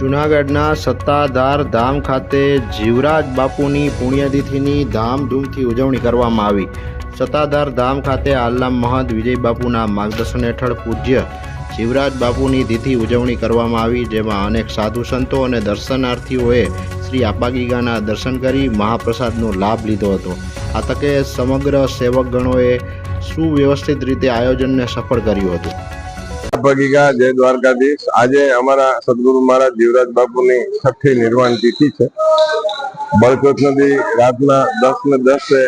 જૂનાગઢના સત્તાધાર ધામ ખાતે જીવરાજ બાપુની પુણ્યતિથિની ધામધૂમથી ઉજવણી કરવામાં આવી. સત્તાધાર ધામ ખાતે આલ્લામ મહંત વિજય બાપુના માર્ગદર્શન હેઠળ પૂજ્ય જીવરાજ બાપુની તિથિ ઉજવણી કરવામાં આવી, જેમાં અનેક સાધુ સંતો અને દર્શનાર્થીઓએ શ્રી આપાગીગાના દર્શન કરી મહાપ્રસાદનો લાભ લીધો હતો. આ તકે સમગ્ર સેવકગણોએ સુવ્યવસ્થિત રીતે આયોજનને સફળ કર્યું હતું. ભગીગા, જય દ્વારકાધીશ. આજે અમારા સદગુરુ મહારાજ જીવરાજ બાપુની છઠ્ઠી નિર્વાણ તિથિ છે. બળકૃત નદી રાતના દસ ને દસે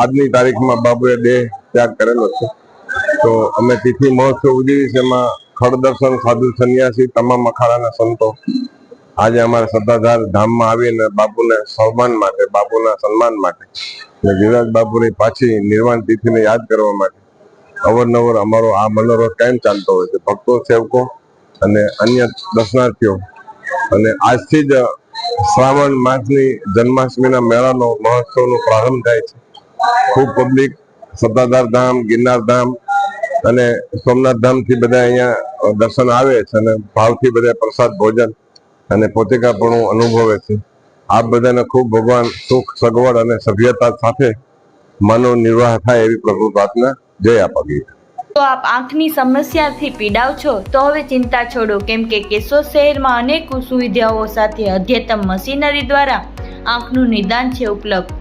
આજની તારીખમાં બાપુએ દેહ ત્યાગ કરેલો છે. તો અમે તિથિ મહોત્સવ ઉજવી છે એમાં ખડ દર્શન, સાધુ સંન્યાસી, તમામ અખાડાના સંતો આજે અમારા સત્તાધાર ધામમાં આવીને બાપુને સન્માન માટે, બાપુના સન્માન માટે જીવરાજ બાપુની પાછી નિર્વાણ તિથિને યાદ કરવા માટે અવારનવાર અમારો આ મનોરથ ટાઈમ ચાલતો હોય છે. ભક્તો, સેવકો અને અન્ય દર્શનાર્થીઓ. અને આજથી જ શ્રાવણ માસની જન્માષ્ટમીના મેળાનો મહોત્સવનો પ્રારંભ થાય છે. ખૂબ પબ્લિક, સત્તાધાર ધામ, ગિરનાર ધામ અને સોમનાથ ધામથી બધા અહીંયા દર્શન આવે છે અને ભાવથી બધા પ્રસાદ ભોજન અને પોતિકાપણું અનુભવે છે. આપ બધાને ખૂબ ભગવાન સુખ, સગવડ અને સભ્યતા સાથે માનવ નિર્વાહ થાય એવી પ્રભુ પ્રાર્થના જય આપગી તો આપ આંખની સમસ્યાથી પીડાવ છો, તો હવે ચિંતા છોડો, કેમ કે કેશોદ શહેરમાં અનેક સુવિધાઓ સાથે અદ્યતન મશીનરી દ્વારા આંખનું નિદાન છે ઉપલબ્ધ.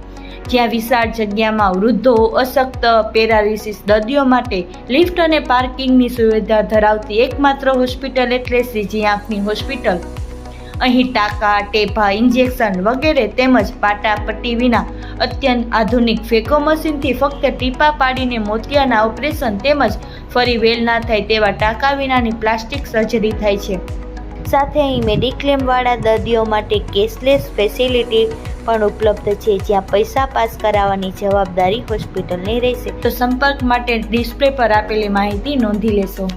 જ્યાં વિશાળ જગ્યામાં વૃદ્ધો, અશક્ત, પેરાલિસિસ દર્દીઓ માટે લિફ્ટ અને પાર્કિંગની સુવિધા ધરાવતી એકમાત્ર હોસ્પિટલ એટલે શ્રીજી આંખની હોસ્પિટલ. અહીં ટાંકા, ટેભા, ઇન્જેક્શન વગેરે તેમજ પાટા પટ્ટી વિના અત્યંત આધુનિક ફેકો મશીનથી ફક્ત ટીપા પાડીને મોતિયાના ઓપરેશન તેમજ ફરી વેલ ના થાય તેવા ટાંકા વિનાની પ્લાસ્ટિક સર્જરી થાય છે. સાથે અહીં મેડિક્લેમવાળા દર્દીઓ માટે કેશલેસ ફેસિલિટી પણ ઉપલબ્ધ છે, જ્યાં પૈસા પાસ કરાવવાની જવાબદારી હોસ્પિટલની રહેશે. તો સંપર્ક માટે ડિસ્પ્લે પર આપેલી માહિતી નોંધી લેશો.